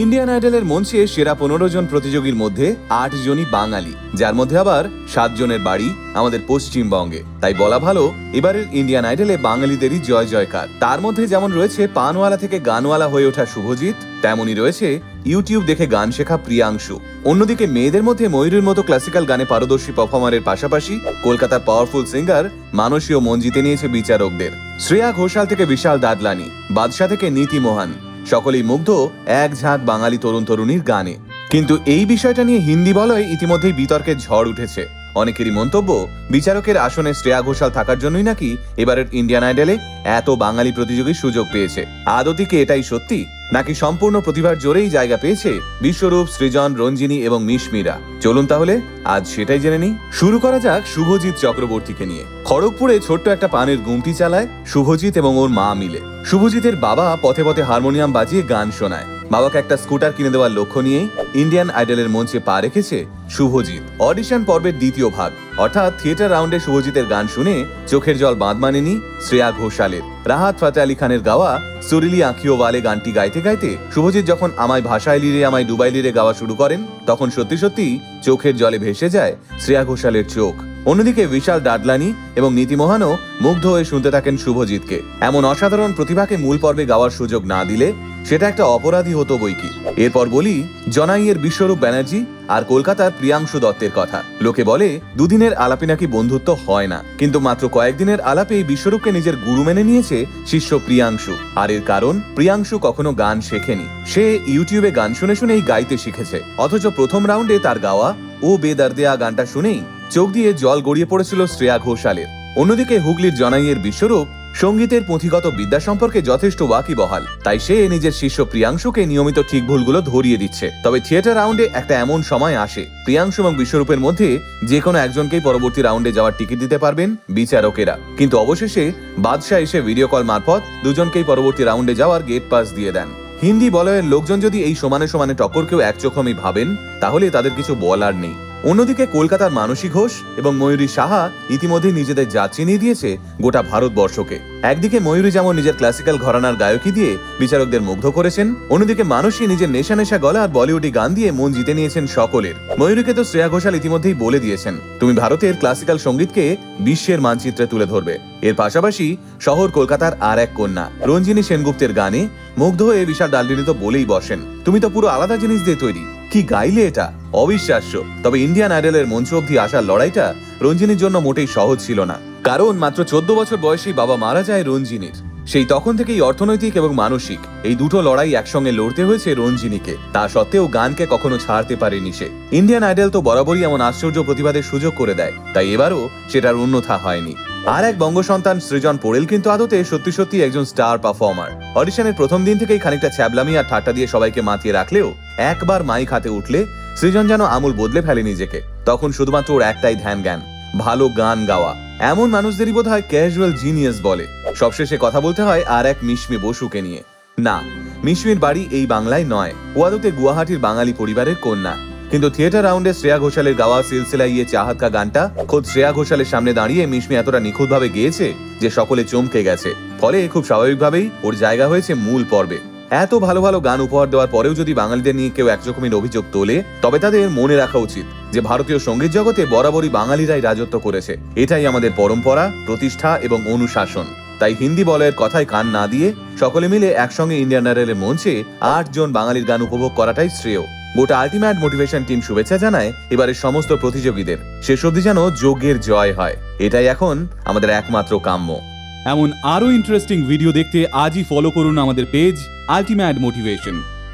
Indian আইডলের মঞ্চে সেরা পনেরো জন প্রতিযোগীর মধ্যে আট জনই বাঙালি, যার মধ্যে আবার সাত জনের বাড়ি আমাদের পশ্চিমবঙ্গে। তাই বলা ভালো, এবারের ইন্ডিয়ান আইডলে বাঙালিদেরই জয় জয়কার। তার মধ্যে যেমন রয়েছে পানওয়ালা থেকে গানওয়ালা হয়ে ওঠা শুভজিৎ, তেমনই রয়েছে ইউটিউব দেখে গান শেখা প্রিয়াংশু। অন্যদিকে মেয়েদের মধ্যে ময়ূরের মতো ক্লাসিক্যাল গানে পারদর্শী পারফর্মারের পাশাপাশি কলকাতার পাওয়ারফুল সিঙ্গার মানসী ও মন জিতে নিয়েছে বিচারকদের। শ্রেয়া ঘোষাল থেকে বিশাল দাদলানি, বাদশাহ থেকে নীতি মোহন। সকলেই মুগ্ধ এক ঝাঁক বাঙালি তরুণ তরুণীর গানে। কিন্তু এই বিষয়টা নিয়ে হিন্দি বলয় ইতিমধ্যেই বিতর্কের ঝড় উঠেছে। অনেকেরই মন্তব্য, বিচারকের আসনে শ্রেয়া ঘোষাল থাকার জন্যই নাকি এবারের ইন্ডিয়ান আইডলে এত বাঙালি প্রতিযোগীর সুযোগ পেয়েছে। আদতি কি এটাই সত্যি? নাকি সম্পূর্ণ প্রতিভার জোরেই জায়গা পেয়েছে বিশ্বরূপ, সৃজন, রঞ্জিনী এবং মিশমিরা? চলুন তাহলে আজ সেটাই জেনে নিই। শুরু করা যাক শুভজিৎ চক্রবর্তীকে নিয়ে। খড়গপুরে ছোট্ট একটা পানের গুমটি চালায় শুভজিৎ এবং ওর মা মিলে। শুভজিতের বাবা পথে পথে হারমোনিয়াম বাজিয়ে গান শোনায়। বাবাকে একটা স্কুটার কিনে দেওয়ার লক্ষ্য নিয়েই ইন্ডিয়ান আইডলের মঞ্চে পা রেখেছে শুভজিৎ। অডিশন পর্বের দ্বিতীয় ভাগ। অর্থাৎ থিয়েটার রাউন্ডে শুভজিতের গান শুনে চোখের জল বাঁধ মানেনি শ্রেয়া ঘোষালের। রাহাত ফাতে আলী খানের গাওয়া সুরিলি আঁকিও ওয়ালে গানটি গাইতে গাইতে শুভজিৎ যখন আমায় ভাষায় লিরে, আমায় ডুবাই লিরে গাওয়া শুরু করেন, তখন সত্যি সত্যি চোখের জলে ভেসে যায় শ্রেয়া ঘোষালের চোখ। অন্যদিকে বিশাল ডাডলানি এবং নীতিমোহনও মুগ্ধ হয়ে শুনতে থাকেন শুভজিৎকে। এমন অসাধারণ প্রতিভাকে মূল পর্বে গাওয়ার সুযোগ না দিলে সেটা একটা অপরাধী হতো বইকি এরপর বলি, জনাইয়ের বিশ্বরূপ ব্যানার্জি আর কলকাতার প্রিয়াংশু দত্তের কথা। লোকে বলে, দুদিনের আলাপে নাকি বন্ধুত্ব হয় না। কিন্তু মাত্র কয়েকদিনের আলাপে এই বিশ্বরূপকে নিজের গুরু মেনে নিয়েছে শিষ্য প্রিয়াংশু। আর এর কারণ, প্রিয়াংশু কখনো গান শেখেনি। সে ইউটিউবে গান শুনে শুনেই গাইতে শিখেছে। অথচ প্রথম রাউন্ডে তার গাওয়া ও বেদার্দেয়া গানটা শুনেই চোখ দিয়ে জল গড়িয়ে পড়েছিল শ্রেয়া ঘোষালের। অন্যদিকে হুগলির জনাইয়ের বিশ্বরূপ সঙ্গীতের পুঁথিগত বিদ্যা সম্পর্কে যথেষ্ট ওয়াকিবহাল। তাই সে নিজের শিষ্য প্রিয়াংশুকে নিয়মিত ঠিক ভুলগুলো ধরিয়ে দিচ্ছে। তবে থিয়েটার রাউন্ডে একটা এমন সময় আসে। প্রিয়াংশু এবং বিশ্বরূপের মধ্যে যে কোনো একজনকেই পরবর্তী রাউন্ডে যাওয়ার টিকিট দিতে পারবেন বিচারকেরা। কিন্তু অবশেষে বাদশাহ এসে ভিডিও কল মারফত দুজনকেই পরবর্তী রাউন্ডে যাওয়ার গেট পাস দিয়ে দেন। হিন্দি বলয়ের লোকজন যদি এই সমানে সমানে টক্করকেও একচোখমই ভাবেন, তাহলে তাদের কিছু বলার নেই। অন্যদিকে কলকাতার মানসী ঘোষ এবং ময়ূরী সাহা ইতিমধ্যে নিজেদের জাত চিনিয়ে দিয়েছে গোটা ভারতবর্ষকে। একদিকে ময়ূরী যেমন নিজের ক্লাসিক্যাল ঘরানার গায়কি দিয়ে বিচারকদের মুগ্ধ করেছেন, অন্যদিকে মানসী নিজের নেশা নেশা গলা আর বলিউডি গান দিয়ে মন জিতে নিয়েছেন সকলের। ময়ূরীকে তো শ্রেয়া ঘোষাল ইতিমধ্যেই বলে দিয়েছেন, তুমি ভারতের ক্লাসিক্যাল সঙ্গীতকে বিশ্বের মানচিত্রে তুলে ধরবে। এর পাশাপাশি শহর কলকাতার আর এক কন্যা, রঞ্জিনী সেনগুপ্তের গানে মুগ্ধ হয়ে বিশাল ডালডিনি তো বলেই বসেন। তুমি তো পুরো আলাদা জিনিস দিয়ে তৈরি। কি গাইলে এটা? অবিশ্বাস্য। তবে ইন্ডিয়ান আইডলের মঞ্চ অবধি আসার লড়াইটা রঞ্জিনীর জন্য মোটেই সহজ ছিল না। কারণ মাত্র চোদ্দ বছর বয়সেই বাবা মারা যায় রঞ্জিনীর। সেই তখন থেকেই অর্থনৈতিক এবং মানসিক এই দুটো লড়াই একসঙ্গে লড়তে হয়েছে রঞ্জিনীকে। তা সত্ত্বেও গানকে কখনো ছাড়তে পারেনি সে। ইন্ডিয়ান আইডল তো বরাবরই এমন আশ্চর্য প্রতিবাদের সুযোগ করে দেয়, তাই এবারও সেটার অন্যথা হয়নি। আর এক বঙ্গ সন্তান সৃজন পোড়েল কিন্তু আদতে সত্যি সত্যি একজন স্টার পারফর্মার। অডিশনের প্রথম দিন থেকেই খানিকটা ছ্যাবলামি আর ঠাট্টা দিয়ে সবাইকে মাতিয়ে রাখলেও একবার মাইক হাতে উঠলে সৃজন যেন আমূল বদলে ফেলে নিজেকে। তখন শুধুমাত্র ওর একটাই ধ্যান জ্ঞান ভালো গান গাওয়া। এমন মানুষদেরই বোধ হয় ক্যাজুয়াল জিনিয়াস বলে। সবশেষে কথা বলতে হয় আর এক মিশমি বসুকে নিয়ে। না, মিশমির বাড়ি এই বাংলায় নয়। ও আদতে গুয়াহাটির বাঙালি পরিবারের কন্যা। কিন্তু থিয়েটার রাউন্ডে শ্রেয়া ঘোষালের গাওয়া সিলসিলা ইয়ে চাহাত কা গানটা, খোদ শ্রেয়া ঘোষালের সামনে দাঁড়িয়ে মিশমি এতটা নিখুঁতভাবে গেয়েছে যে সকলে চমকে গেছে। ফলে খুব স্বাভাবিকভাবেই ওর জায়গা হয়েছে মূল পর্বে। এত ভালো ভালো গান উপহার দেওয়ার পরেও যদি বাঙালিদের নিয়ে কেউ একরকমের অভিযোগ তোলে, তবে তাদের মনে রাখা উচিত। যে ভারতীয় সংগীত জগতে বরাবরই বাঙালিরাই রাজত্ব করেছে। এটাই আমাদের পরম্পরা, প্রতিষ্ঠা এবং অনুশাসন। তাই হিন্দি বলয়ের কথায় কান না দিয়ে সকলে মিলে একসঙ্গে ইন্ডিয়ান আইডলের মঞ্চে আট জন বাঙালির গান উপভোগ করাটাই শ্রেয়। গোটা আলটিমেট মোটিভেশন টিম শুভেচ্ছা জানায় এবারের সমস্ত প্রতিযোগীদের। শেষ অবধি যেন যোগ্যের জয় হয়। এটাই এখন আমাদের একমাত্র কাম্য। এমন আরও ইন্টারেস্টিং ভিডিও দেখতে আজই ফলো করুন আমাদের পেজ আলটিমেট মোটিভেশন